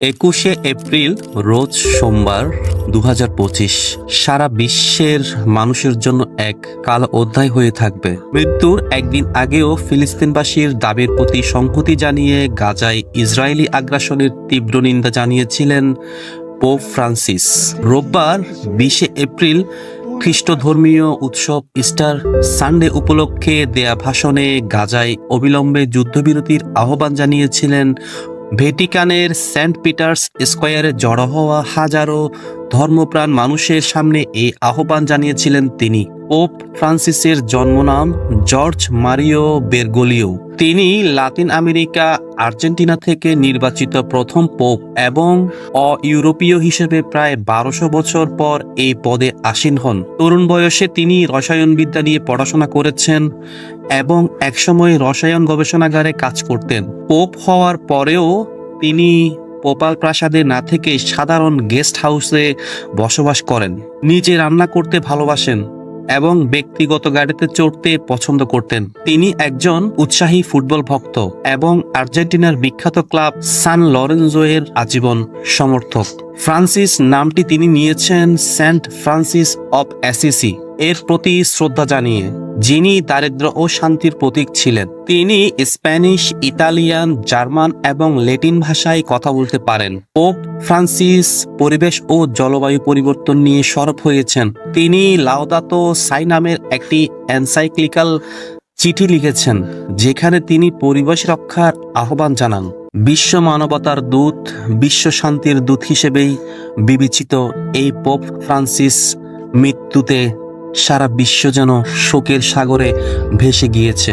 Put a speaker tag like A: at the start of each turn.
A: একুশে এপ্রিল, রোজ সোমবার দু হাজার পঁচিশ। সারা বিশ্বের মানুষের জন্য এক কাল অধ্যায় হয়ে থাকবে। মৃত্যুর একদিন আগেও ফিলিস্তিনবাসীর দাবির প্রতি সংহতি জানিয়ে গাজায় ইসরায়েলি আগ্রাসনের তীব্র নিন্দা জানিয়েছিলেন পোপ ফ্রান্সিস। রোববার বিশে এপ্রিল খ্রিস্ট ধর্মীয় উৎসব ইস্টার সানডে উপলক্ষে দেয়া ভাষণে গাজায় অবিলম্বে যুদ্ধবিরতির আহ্বান জানিয়েছিলেন ভ্যাটিকানের সেন্ট পিটার্স স্কোয়ারে জড়ো হওয়া হাজারো ধর্মপ্রাণ মানুষের সামনে এই আহ্বান জানিয়েছিলেন তিনি। পোপ ফ্রান্সিসের জন্মনাম জর্জ মারিও বেরগোলিও। তিনি লাতিন আমেরিকা, আর্জেন্টিনা থেকে নির্বাচিত প্রথম পোপ এবং অ ইউরোপীয় হিসেবে প্রায় বারোশো বছর পর এই পদে আসীন হন। তরুণ বয়সে তিনি রসায়নবিদ্যা নিয়ে পড়াশোনা করেছেন এবং একসময় রসায়ন গবেষণাগারে কাজ করতেন। পোপ হওয়ার পরেও তিনি পোপাল প্রাসাদে না থেকে সাধারণ গেস্ট হাউসে বসবাস করেন। নিজে রান্না করতে ভালোবাসেন। এবং ব্যক্তিগত গাড়িতে চড়তে পছন্দ করতেন। তিনি একজন উৎসাহী ফুটবল ভক্ত এবং আর্জেন্টিনার বিখ্যাত ক্লাব সান লরেনজোয়ের আজীবন সমর্থক। ফ্রান্সিস নামটি তিনি নিয়েছেন সেন্ট ফ্রান্সিস অব অ্যাসিসি এর প্রতি শ্রদ্ধা জানিয়ে, যিনি দারিদ্র ও শান্তির প্রতীক ছিলেন। তিনি স্প্যানিশ, ইতালিয়ান, জার্মান এবং ল্যাটিন ভাষায় কথা বলতে পারেন। পোপ ফ্রান্সিস পরিবেশ ও জলবায়ু পরিবর্তন নিয়ে সরব হয়েছেন। তিনি লাউদাতো সাই নামের একটি এনসাইক্লিক্যাল চিঠি লিখেছেন, যেখানে তিনি পরিবেশ রক্ষার আহ্বান জানান। বিশ্ব মানবতার দূত, বিশ্ব শান্তির দূত হিসেবেই বিবেচিত এই পোপ ফ্রান্সিস মৃত্যুতে সারা বিশ্ব যেন শোকের সাগরে ভেসে গিয়েছে।